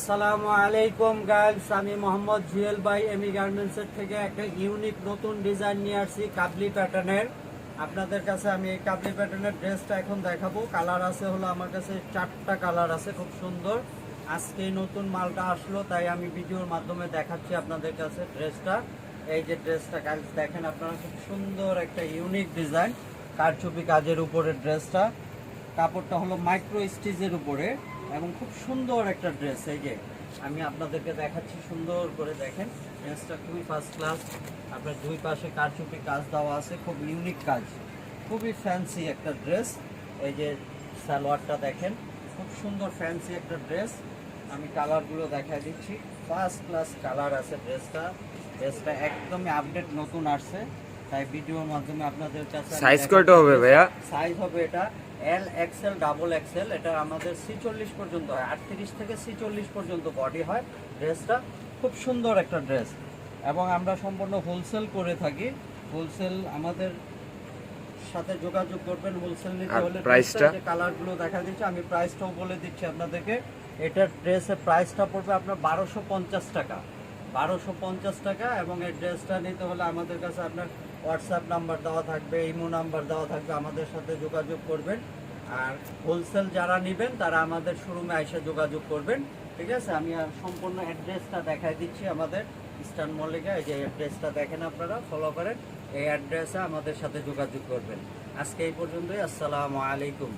আসসালামু আলাইকুম গার্লস আমি মোহাম্মদ জুয়েল ভাই, এমি গার্মেন্টসের থেকে একটা ইউনিক নতুন ডিজাইন নিয়ে আসছি, কাবলি প্যাটার্নের। আপনাদের কাছে আমি এই কাবলি প্যাটার্নের ড্রেসটা এখন দেখাবো। কালার আছে হলো, আমার কাছে চারটা কালার আছে, খুব সুন্দর। আজকে নতুন মালটা আসলো, তাই আমি ভিডিওর মাধ্যমে দেখাচ্ছি আপনাদের কাছে ড্রেসটা। এই যে ড্রেসটা গার্লস দেখেন আপনারা, খুব সুন্দর একটা ইউনিক ডিজাইন। কারচুপি কাজের উপরে ড্রেসটা। কাপড়টা হলো মাইক্রো স্টিচের উপরে। এবং খুব সুন্দর একটা ড্রেস এই যে আমি আপনাদেরকে দেখাচ্ছি সুন্দর করে দেখেন। ড্রেসটা খুবই ফার্স্ট ক্লাস আপনার দুই পাশে কারচুপি কাজ দেওয়া আছে খুব ইউনিক কাজ। খুবই ফ্যান্সি একটা ড্রেস এই যে সালোয়ারটা দেখেন খুব সুন্দর ফ্যান্সি একটা ড্রেস আমি কালারগুলো দেখা দিচ্ছি। ফার্স্ট ক্লাস কালার আছে ড্রেসটা ড্রেসটা একদমই আপডেট নতুন আসছে। তাই ভিডিওর মাধ্যমে আপনাদের কাছে সাইজ। কয়টা হবে ভাইয়া? সাইজ হবে এটা। এল এক্সেল ডাবল এক্সেল এটা আমাদের ছিচল্লিশ পর্যন্ত হয়। আটত্রিশ থেকে ছিচল্লিশ পর্যন্ত বডি হয়। ড্রেসটা খুব সুন্দর একটা ড্রেস এবং আমরা সম্পূর্ণ হোলসেল করে থাকি। হোলসেল আমাদের সাথে যোগাযোগ করবেন। হোলসেল নিতে হলে প্রাইসটা? যে কালারগুলো দেখা দিচ্ছে আমি প্রাইসটাও বলে দিচ্ছি আপনাদেরকে। এটার ড্রেসের প্রাইসটা পড়বে আপনার বারোশো পঞ্চাশ টাকা। বারোশো পঞ্চাশ টাকা এবং এই ড্রেসটা নিতে হলে আমাদের কাছে আপনার হোয়াটসঅ্যাপ নাম্বার দেওয়া থাকবে, ইমো নাম্বার দেওয়া থাকবে, আমাদের সাথে যোগাযোগ করবেন। আর হোলসেল যারা নেবেন, তারা আমাদের শোরুমে এসে যোগাযোগ করবেন। ঠিক আছে? আমি আর সম্পূর্ণ অ্যাড্রেসটা দেখাই দিচ্ছি আমাদের ইস্টার্ন মল্লিকা এই যে অ্যাড্রেসটা দেখেন আপনারা ফলো করেন। এই অ্যাড্রেসে আমাদের সাথে যোগাযোগ করবেন। আজকে এই পর্যন্তই, আসসালামু আলাইকুম।